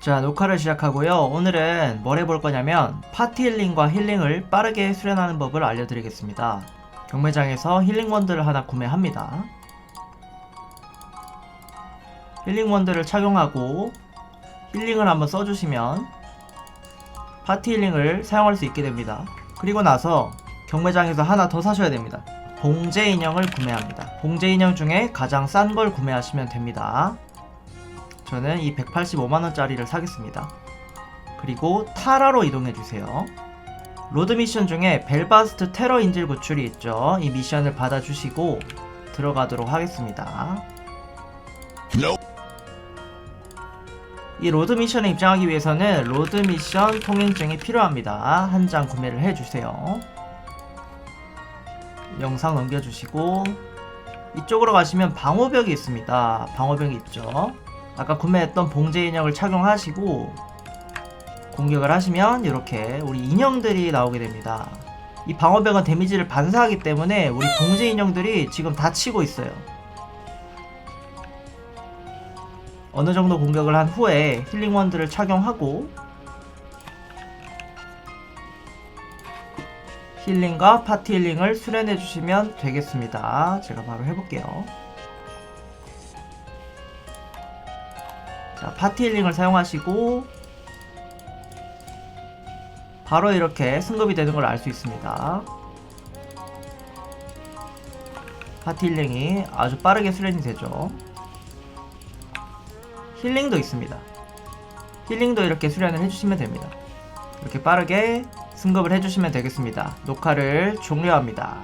자 녹화를 시작하고요. 오늘은 뭘 해볼 거냐면 파티 힐링과 힐링을 빠르게 수련하는 법을 알려드리겠습니다. 경매장에서 힐링 원들을 하나 구매합니다. 힐링 원들을 착용하고 힐링을 한번 써주시면 파티 힐링을 사용할 수 있게 됩니다. 그리고 나서 경매장에서 하나 더 사셔야 됩니다. 봉제 인형을 구매합니다. 봉제 인형 중에 가장 싼 걸 구매하시면 됩니다 저는 이 185만원짜리를 사겠습니다. 그리고 타라로 이동해주세요. 로드 미션 중에 벨바스트 테러 인질 구출이 있죠. 이 미션을 받아주시고 들어가도록 하겠습니다. 이 로드 미션에 입장하기 위해서는 로드 미션 통행증이 필요합니다. 한 장 구매를 해주세요. 영상 넘겨주시고 이쪽으로 가시면 방어벽이 있습니다. 방어벽이 있죠. 아까 구매했던 봉제 인형을 착용하시고 공격을 하시면 이렇게 우리 인형들이 나오게 됩니다. 이 방어벽은 데미지를 반사하기 때문에 우리 봉제 인형들이 지금 다치고 있어요. 어느 정도 공격을 한 후에 힐링 원들을 착용하고 힐링과 파티 힐링을 수련해 주시면 되겠습니다. 제가 바로 해볼게요. 자, 파티 힐링을 사용하시고 바로 이렇게 승급이 되는 걸 알 수 있습니다. 파티 힐링이 아주 빠르게 수련이 되죠. 힐링도 있습니다. 힐링도 이렇게 수련을 해주시면 됩니다. 이렇게 빠르게 승급을 해주시면 되겠습니다. 녹화를 종료합니다.